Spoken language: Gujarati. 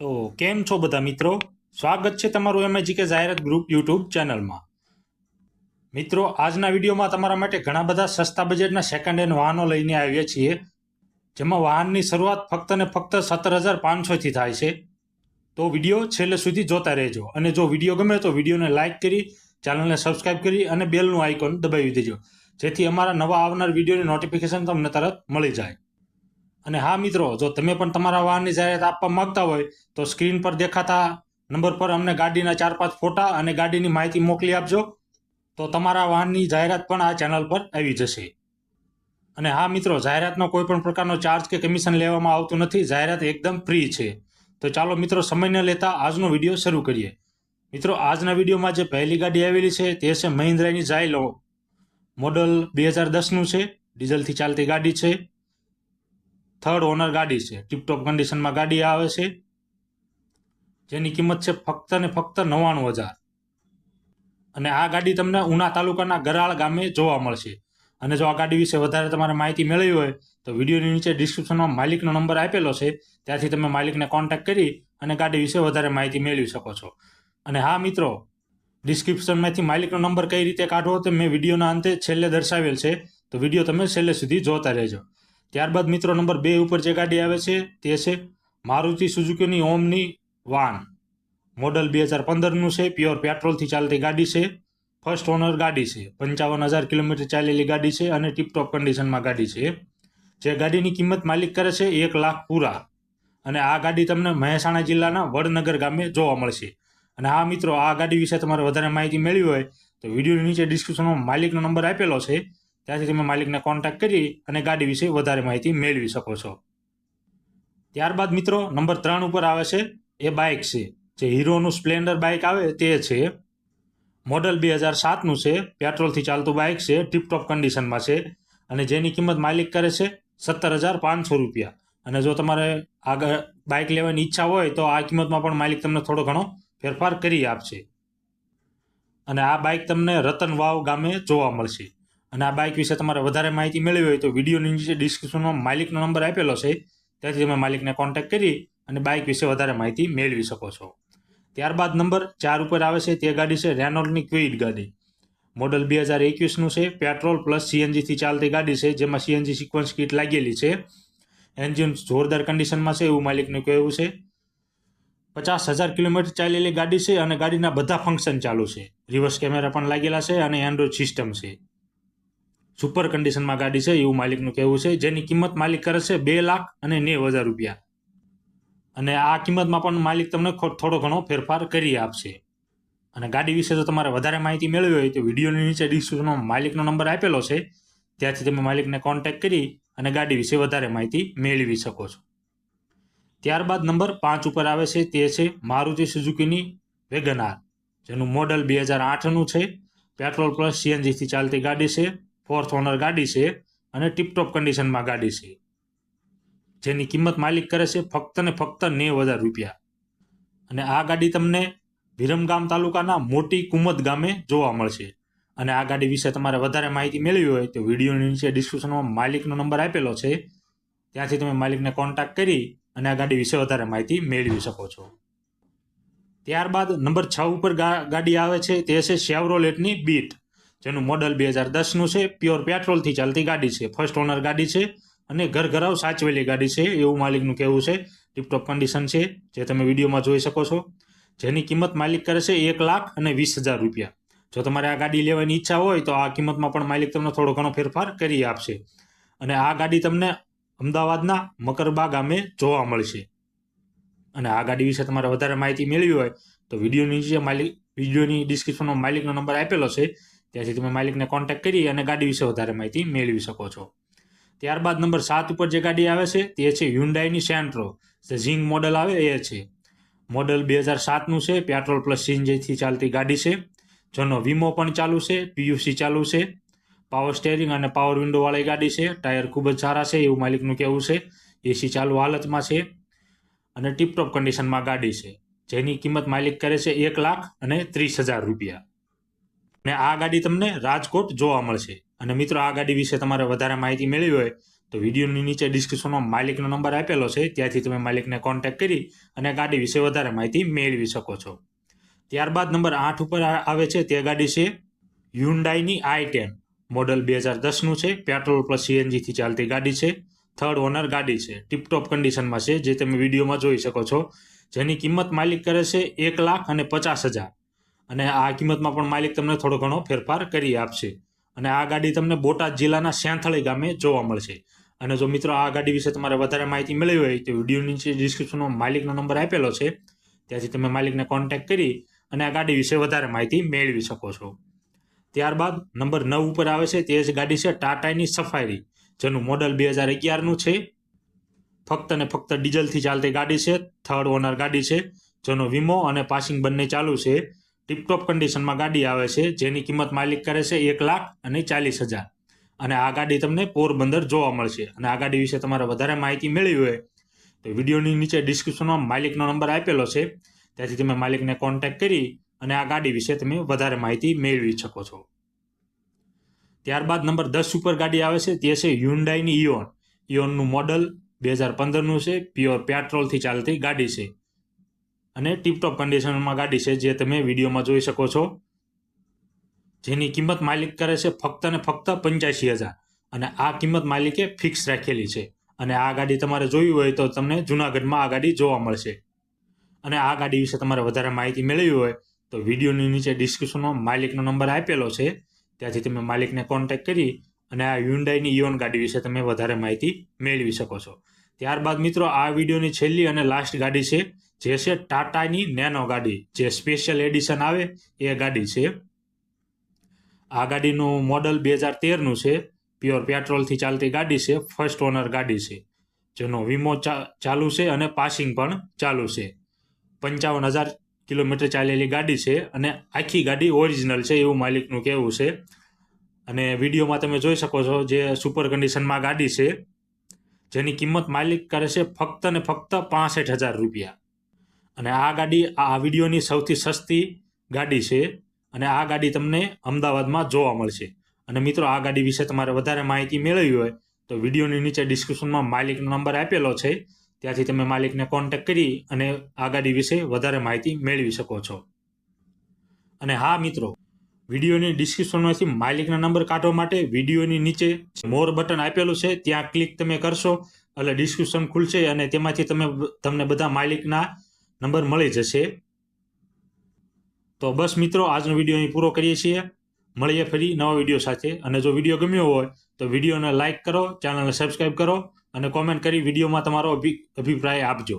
તો કેમ છો બધા મિત્રો? સ્વાગત છે તમારું એમએજી કે જાહેરાત ગ્રુપ યુટ્યુબ ચેનલમાં. મિત્રો, આજના વિડીયોમાં તમારા માટે ઘણા બધા સસ્તા બજેટના સેકન્ડ હેન્ડ વાહનો લઈને આવ્યા છીએ, જેમાં વાહનની શરૂઆત ફક્ત ને ફક્ત સત્તર હજાર પાંચસોથી થાય છે. તો વીડિયો છેલ્લે સુધી જોતા રહેજો અને જો વીડિયો ગમે તો વિડીયોને લાઇક કરી, ચેનલને સબસ્ક્રાઇબ કરી અને બેલનું આઇકોન દબાવી દેજો, જેથી અમારા નવા આવનાર વિડીયોની નોટિફિકેશન તમને તરત મળી જાય. અને હા મિત્રો, જો તમે પણ તમારા વાહનની જાહેરાત આપવા માંગતા હોય, તો સ્ક્રીન પર દેખાતા નંબર પર અમને ગાડીના ચાર પાંચ ફોટા અને ગાડીની માહિતી મોકલી આપજો. તો તમારા વાહનની જાહેરાત પણ આ ચેનલ પર આવી જશે. અને હા મિત્રો, જાહેરાતનો કોઈ પણ પ્રકારનો ચાર્જ કે કમિશન લેવામાં આવતું નથી. જાહેરાત એકદમ ફ્રી છે. તો ચાલો મિત્રો, સમય ન લેતા આજનો વીડિયો શરૂ કરીએ. મિત્રો, આજના વિડીયોમાં જે પહેલી ગાડી આવેલી છે તે છે મહિન્દ્રાની જાયલો મોડલ બે હજાર દસનું છે. ડીઝલથી ચાલતી ગાડી છે. થર્ડ ઓનર ગાડી છે. ટીપટોપ કન્ડિશનમાં ગાડી આવે છે. જેની કિંમત છે ફક્ત ને ફક્ત નવ્વાણું હજાર. અને આ ગાડી તમને ઉના તાલુકાના ગરાળ ગામે જોવા મળશે. અને જો આ ગાડી વિશે વધારે તમારે માહિતી મેળવી હોય, તો વિડીયોની નીચે ડિસ્ક્રિપ્શનમાં માલિકનો નંબર આપેલો છે. ત્યાંથી તમે માલિકને કોન્ટેક્ટ કરી અને ગાડી વિશે વધારે માહિતી મેળવી શકો છો. અને હા, મિત્રો ડિસ્ક્રિપ્શનમાંથી માલિકનો નંબર કઈ રીતે કાઢવો તે મેં વિડીયોના અંતે છેલ્લે દર્શાવેલ છે. તો વીડિયો તમે છેલ્લે સુધી જોતા રહેજો. ત્યારબાદ મિત્રો નંબર બે ઉપર જે ગાડી આવે છે, તે છે મારુતિ સુઝુકીની ઓમની વાન. મોડલ બે હજાર પંદરનું છે, પ્યોર પેટ્રોલથી ચાલતી ગાડી છે, ફર્સ્ટ ઓનર ગાડી છે, પંચાવન હજાર કિલોમીટર ચાલેલી ગાડી છે અને ટીપટોપ કન્ડિશનમાં ગાડી છે. જે ગાડીની કિંમત માલિક કરે છે એક લાખ પૂરા. અને આ ગાડી તમને મહેસાણા જિલ્લાના વડનગર ગામે જોવા મળશે. અને આ મિત્રો, આ ગાડી વિશે તમારે વધારે માહિતી મેળવી હોય તો વિડીયોની નીચે ડિસ્ક્રિપ્શનમાં માલિકનો નંબર આપેલો છે. ત્યાંથી તમે માલિકને કોન્ટેક્ટ કરી અને ગાડી વિશે વધારે માહિતી મેળવી શકો છો. ત્યારબાદ મિત્રો, નંબર ત્રણ ઉપર આવે છે, એ બાઇક છે. જે હીરોનું સ્પ્લેન્ડર બાઇક આવે તે છે. મોડલ બે હજાર સાતનું છે, પેટ્રોલથી ચાલતું બાઇક છે ટીપટોપ કન્ડિશનમાં છે. અને જેની કિંમત માલિક કરે છે સત્તર હજાર પાંચસો રૂપિયા. અને જો તમારે આગળ બાઇક લેવાની ઈચ્છા હોય તો આ કિંમતમાં પણ માલિક તમને થોડો ઘણો ફેરફાર કરી આપશે. અને આ બાઇક તમને રતન વાવ ગામે જોવા મળશે. અને આ બાઇક વિશે તમારે વધારે માહિતી મેળવી હોય તો વિડીયોની નીચે ડિસ્ક્રિપ્શનમાં માલિકનો નંબર આપેલો છે. ત્યાંથી તમે માલિકને કોન્ટેક્ટ કરી અને બાઇક વિશે વધારે માહિતી મેળવી શકો છો. ત્યારબાદ નંબર ચાર ઉપર આવે છે. તે ગાડી છે રેનોલ્ડની ક્વિડ ગાડી. મોડલ બે હજાર એકવીસનું છે. પેટ્રોલ પ્લસ સીએનજીથી ચાલતી ગાડી છે, જેમાં સીએનજી સિક્વન્સ કીટ લાગેલી છે. એન્જિન જોરદાર કન્ડિશનમાં છે એવું માલિકનું કહેવું છે. પચાસ હજાર કિલોમીટર ચાલેલી ગાડી છે અને ગાડીના બધા ફંક્શન ચાલુ છે. રિવર્સ કેમેરા પણ લાગેલા છે અને એન્ડ્રોઇડ સિસ્ટમ છે. સુપર કન્ડિશનમાં ગાડી છે, એવું માલિકનું કહેવું છે. જેની કિંમત માલિક કરે છે બે લાખ અને નેવ હજાર રૂપિયા. અને આ કિંમતમાં પણ માલિક તમને થોડો ઘણો ફેરફાર કરી આપશે. અને ગાડી વિશે જો તમારે વધારે માહિતી મેળવી હોય તો વિડીયોની નીચે ડિસ્ક્રિપ્શનમાં માલિકનો નંબર આપેલો છે. ત્યાંથી તમે માલિકને કોન્ટેક્ટ કરી અને ગાડી વિશે વધારે માહિતી મેળવી શકો છો. ત્યારબાદ નંબર પાંચ ઉપર આવે છે, તે છે મારુતિ સુઝુકીની વેગનાર જેનું મોડલ બે હજાર આઠનું છે. પેટ્રોલ પ્લસ સીએનજીથી ચાલતી ગાડી છે. ફોર્થ ઓનર ગાડી છે અને ટીપટોપ કન્ડિશનમાં ગાડી છે. જેની કિંમત માલિક કરે છે ફક્ત ને ફક્ત નેવ હજાર રૂપિયા. અને આ ગાડી તમને વિરમગામ તાલુકાના મોટી કુમત ગામે જોવા મળશે. અને આ ગાડી વિશે તમારે વધારે માહિતી મેળવી હોય તો વિડીયોની નીચે ડિસ્ક્રિપ્શનમાં માલિકનો નંબર આપેલો છે. ત્યાંથી તમે માલિકને કોન્ટેક્ટ કરી અને આ ગાડી વિશે વધારે માહિતી મેળવી શકો છો. ત્યારબાદ નંબર છ ઉપર ગાડી આવે છે. તે છે શેવરોલેટની બીટ જેનું મોડલ બે હજાર દસનું છે પ્યોર પેટ્રોલથી ચાલતી ગાડી છે. ફર્સ્ટ ઓનર ગાડી છે અને ઘર ઘરાવ સાચવેલી ગાડી છે, એવું માલિકનું કહેવું છે. ટીપટોપ કન્ડિશન છે, જે તમે વિડીયોમાં જોઈ શકો છો. જેની કિંમત માલિક કરે છે એક લાખ અને વીસ હજાર રૂપિયા. જો તમારે આ ગાડી લેવાની ઈચ્છા હોય, તો આ કિંમતમાં પણ માલિક તમને થોડો ઘણો ફેરફાર કરી આપશે. અને આ ગાડી તમને અમદાવાદના મકરબા ગામે જોવા મળશે. અને આ ગાડી વિશે તમારે વધારે માહિતી મેળવી હોય, તો વિડીયોની નીચે માલિક, વિડીયોની ડિસ્ક્રિપ્શનમાં માલિકનો નંબર આપેલો છે. ત્યાંથી તમે માલિકને કોન્ટેક્ટ કરી અને ગાડી વિશે વધારે માહિતી મેળવી શકો છો. ત્યારબાદ નંબર સાત ઉપર જે ગાડી આવે છે, તે છે હ્યુન્ડાઈની સેન્ટ્રો જે ઝિંગ મોડલ આવે, એ છે. મોડલ બે હજાર સાતનું છે પેટ્રોલ પ્લસ સીએનજીથી ચાલતી ગાડી છે. જેનો વીમો પણ ચાલુ છે પીયુસી ચાલુ છે. પાવર સ્ટેરિંગ અને પાવર વિન્ડોવાળી ગાડી છે. ટાયર ખૂબ જ સારા છે, એવું માલિકનું કહેવું છે. એસી ચાલુ હાલતમાં છે. અને ટીપટોપ કન્ડિશનમાં ગાડી છે. જેની કિંમત માલિક કરે છે એક લાખ અને ત્રીસ હજાર રૂપિયા. અને આ ગાડી તમને રાજકોટ જોવા મળશે. અને મિત્રો, આ ગાડી વિશે તમારે વધારે માહિતી મેળવી હોય, તો વિડીયોની નીચે ડિસ્ક્રિપ્શનમાં માલિકનો નંબર આપેલો છે. ત્યાંથી તમે માલિકને કોન્ટેક્ટ કરી અને ગાડી વિશે વધારે માહિતી મેળવી શકો છો. ત્યારબાદ નંબર આઠ ઉપર આવે છે. તે ગાડી છે હ્યુન્ડાઈની આઈ ટેન મોડલ બે હજાર દસનું છે. પેટ્રોલ પ્લસ સીએનજીથી ચાલતી ગાડી છે. થર્ડ ઓનર ગાડી છે. ટીપટોપ કન્ડિશનમાં છે, જે તમે વિડીયોમાં જોઈ શકો છો. જેની કિંમત માલિક કરે છે એક લાખ અને પચાસ હજાર. અને આ કિંમતમાં પણ માલિક તમને થોડો ઘણો ફેરફાર કરી આપશે. અને આ ગાડી તમને બોટાદ જિલ્લાના સેંથળી ગામે જોવા મળશે. અને જો મિત્રો આ ગાડી વિશે તમારે વધારે માહિતી મેળવી હોય તો વીડિયો નીચે ડિસ્ક્રિપ્શનમાં માલિકનો નંબર આપેલો છે. ત્યાંથી તમે માલિકને કોન્ટેક્ટ કરી અને આ ગાડી વિશે વધારે માહિતી મેળવી શકો છો. ત્યારબાદ નંબર નવ ઉપર આવે છે તે જ ગાડી છે ટાટાની સફારી જેનું મોડલ બે હજાર અગિયારનું છે. ફક્ત ને ફક્ત ડીઝલથી ચાલતી ગાડી છે થર્ડ ઓનર ગાડી છે, જેનો વીમો અને પાસિંગ બંને ચાલુ છે. ટીપટોપ કન્ડિશનમાં ગાડી આવે છે, જેની કિંમત માલિક કરે છે એક લાખ અને ચાલીસ હજાર. અને આ ગાડી તમને પોરબંદર જોવા મળશે. અને આ ગાડી વિશે તમારે વધારે માહિતી મેળવી હોય તો વિડીયોની નીચે ડિસ્ક્રિપ્શનમાં માલિકનો નંબર આપેલો છે. ત્યાંથી તમે માલિકને કોન્ટેક્ટ કરી અને આ ગાડી વિશે તમે વધારે માહિતી મેળવી શકો છો. ત્યારબાદ નંબર દસ ઉપર ગાડી આવે છે, તે છે હ્યુન્ડાઈની ઇયોન ઇયોનનું મોડલ બે હજાર પંદરનું છે પ્યોર પેટ્રોલથી ચાલતી ગાડી છે. અને ટીપટોપ કન્ડિશનમાં ગાડી છે જે તમે વિડીયોમાં જોઈ શકો છો. જેની કિંમત માલિક કરે છે ફક્ત ને ફક્ત પંચ્યાસી હજાર. અને આ કિંમત માલિકે ફિક્સ રાખેલી છે. અને આ ગાડી તમારે જોવી હોય તો તમને જુનાગઢમાં આ ગાડી જોવા મળશે. અને આ ગાડી વિશે તમારે વધારે માહિતી મેળવી હોય તો વિડીયોની નીચે ડિસ્ક્રિપ્શનમાં માલિકનો નંબર આપેલો છે. ત્યાંથી તમે માલિકને કોન્ટેક્ટ કરી અને આ હ્યુન્ડાઈની ઇયોન ગાડી વિશે તમે વધારે માહિતી મેળવી શકો છો. ત્યારબાદ મિત્રો આ વિડીયોની છેલ્લી અને લાસ્ટ ગાડી છે. જે છે ટાટાની નેનો ગાડી. જે સ્પેશિયલ એડિશન આવે, એ ગાડી છે. આ ગાડીનું મોડલ બે હજાર તેરનું છે. પ્યોર પેટ્રોલથી ચાલતી ગાડી છે. ફર્સ્ટ ઓનર ગાડી છે. જેનો વીમો ચાલુ છે અને પાસિંગ પણ ચાલુ છે. પંચાવન હજાર કિલોમીટર ચાલેલી ગાડી છે અને આખી ગાડી ઓરિજિનલ છે એવું માલિકનું કહેવું છે. અને વિડીયોમાં તમે જોઈ શકો છો જે સુપર કન્ડિશનમાં ગાડી છે. જેની કિંમત માલિક કરે છે ફક્ત ને ફક્ત પાસઠ હજાર રૂપિયા. અને આ ગાડી, આ વિડીયોની સૌથી સસ્તી ગાડી છે અને આ ગાડી તમને અમદાવાદમાં જોવા મળશે. અને મિત્રો, આ ગાડી વિશે તમારે વધારે માહિતી મેળવવી હોય તો વિડીયોની નીચે ડિસ્ક્રિપ્શનમાં માલિકનો નંબર આપેલો છે. ત્યાંથી તમે માલિકને કોન્ટેક્ટ કરી અને આ ગાડી વિશે વધારે માહિતી મેળવી શકો છો. અને હા, મિત્રો, વિડીયોની ડિસ્ક્રિપ્શનમાંથી માલિકના નંબર કાઢવા માટે વિડીયોની નીચે મોર બટન આપેલું છે. ત્યાં ક્લિક તમે કરશો એટલે ડિસ્ક્રિપ્શન ખુલશે અને તેમાંથી તમે તમને બધા માલિકના નંબર મળી જશે. તો બસ મિત્રો, આજનો વીડિયો અહીં પૂરો કરીએ છીએ. મળીએ ફરી નવા વીડિયો સાથે. અને જો વીડિયો ગમ્યો હોય, તો વિડીયોને લાઇક કરો, ચેનલને સબસ્ક્રાઈબ કરો અને કોમેન્ટ કરી વિડીયોમાં તમારો અભિ, અભિપ્રાય આપજો.